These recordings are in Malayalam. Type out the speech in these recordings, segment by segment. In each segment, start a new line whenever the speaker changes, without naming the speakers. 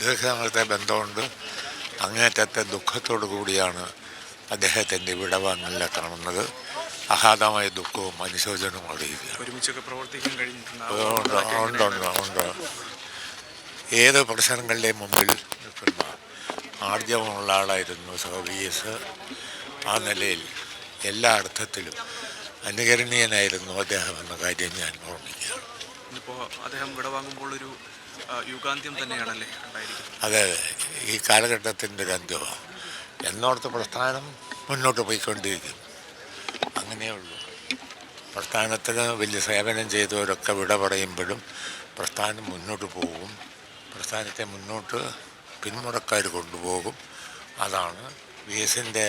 ദീർഘനാളത്തെ ബന്ധമുണ്ട് അങ്ങേറ്റത്തെ ദുഃഖത്തോടു കൂടിയാണ് അദ്ദേഹത്തിന്റെ വിടവാങ്ങലിനെ കാണുന്നത് അഗാധമായ ദുഃഖവും അനുശോചനവും അറിയിക്കുക
ഒരുമിച്ചൊക്കെ പ്രവർത്തിക്കാൻ കഴിഞ്ഞിട്ടുണ്ട്
ഉണ്ട് ഉണ്ട് ഉണ്ട് ഉണ്ട്. ഏത് പ്രശ്നങ്ങളുടെയും മുമ്പിൽ നിൽക്കുന്ന ആർജവമുള്ള ആളായിരുന്നു സഹ വി എസ് ആ നിലയിൽ എല്ലാ അർത്ഥത്തിലും അനുകരണീയനായിരുന്നു അദ്ദേഹം എന്ന കാര്യം ഞാൻ ഓർമ്മിക്കുകയാണ്.
ഇന്നിപ്പോൾ അദ്ദേഹം വിടവാങ്ങുമ്പോൾ ഒരു യുഗാന്ത്യം തന്നെയാണല്ലേ അതെ
അതെ. ഈ കാലഘട്ടത്തിന്റെ ഗന്ധമാണ് എന്നോടത്ത് പ്രസ്ഥാനം മുന്നോട്ട് പോയിക്കൊണ്ടിരിക്കും അങ്ങനെയുള്ളൂ പ്രസ്ഥാനത്തിന് വലിയ സേവനം ചെയ്തവരൊക്കെ വിട പറയുമ്പോഴും പ്രസ്ഥാനം മുന്നോട്ട് പോകും. പ്രസ്ഥാനത്തെ മുന്നോട്ട് പിന്മുടക്കാർ കൊണ്ടുപോകും. അതാണ് വി എസിന്റെ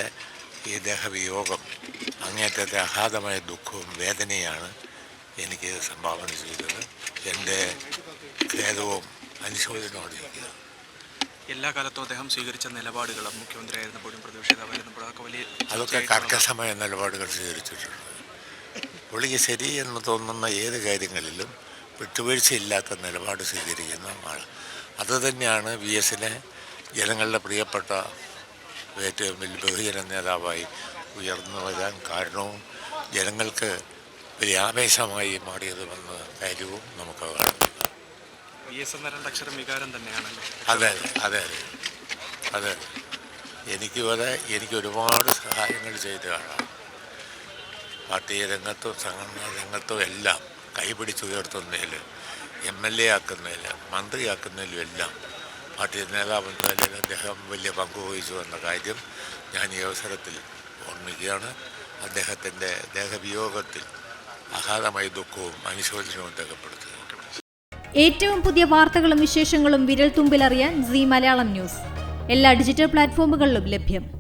ഈ ദേഹവിയോഗം അങ്ങേറ്റത്തെ അഗാധമായ ദുഃഖവും വേദനയാണ് എനിക്ക് സംഭാവന ചെയ്തത് എന്റെ ഖേദവും അനുശോചനവും അറിയിക്കുക
എല്ലാ കാലത്തും അദ്ദേഹം സ്വീകരിച്ച നിലപാടുകളും മുഖ്യമന്ത്രിയായിരുന്നപ്പോഴും പ്രതിപക്ഷേതാവായിരുന്നപ്പോഴും അതൊക്കെ വലിയ
അതൊക്കെ കർക്കശമായ നിലപാടുകൾ സ്വീകരിച്ചിട്ടുണ്ട്. പുള്ളിക്ക് ശരി എന്ന് തോന്നുന്ന ഏത് കാര്യങ്ങളിലും വിട്ടുവീഴ്ചയില്ലാത്ത നിലപാട് സ്വീകരിക്കുന്ന ആൾ അതുതന്നെയാണ് വി എസിനെ ജനങ്ങളുടെ പ്രിയപ്പെട്ട ഏറ്റവും വലിയ ബഹുജന നേതാവായി ഉയർന്നു വരാൻ കാരണവും ജനങ്ങൾക്ക് വലിയ മാറിയത് വന്ന കാര്യവും നമുക്ക് കാണുന്നു
വി എസ് എന്ന രണ്ടക്ഷരം വികാരം തന്നെയാണല്ലേ
അതെ അതെ അതെ അതെ. എനിക്ക് വരെ എനിക്ക് ഒരുപാട് സഹായങ്ങൾ ചെയ്ത ആളാണ്. പാർട്ടി രംഗത്തും സംഘടനാ രംഗത്തും എല്ലാം കൈപിടിച്ചുയർത്തുന്നതിൽ എം എൽ എ ആക്കുന്നതിൽ മന്ത്രിയാക്കുന്നതിലും എല്ലാം പാർട്ടി നേതാവ് അദ്ദേഹം വലിയ പങ്ക് വഹിച്ചു എന്ന കാര്യം ഞാൻ ഈ അവസരത്തിൽ ഓർമ്മിക്കുകയാണ്. അദ്ദേഹത്തിന്റെ ദേഹവിയോഗത്തിൽ അഗാധമായ ദുഃഖവും അനുശോചനവും രേഖപ്പെടുത്തുക.
ഏറ്റവും പുതിയ വാർത്തകളും വിശേഷങ്ങളും വിരൽ തുമ്പിലറിയാൻ സി മലയാളം ന്യൂസ്. എല്ലാ ഡിജിറ്റൽ പ്ലാറ്റ്ഫോമുകളിലും ലഭ്യം.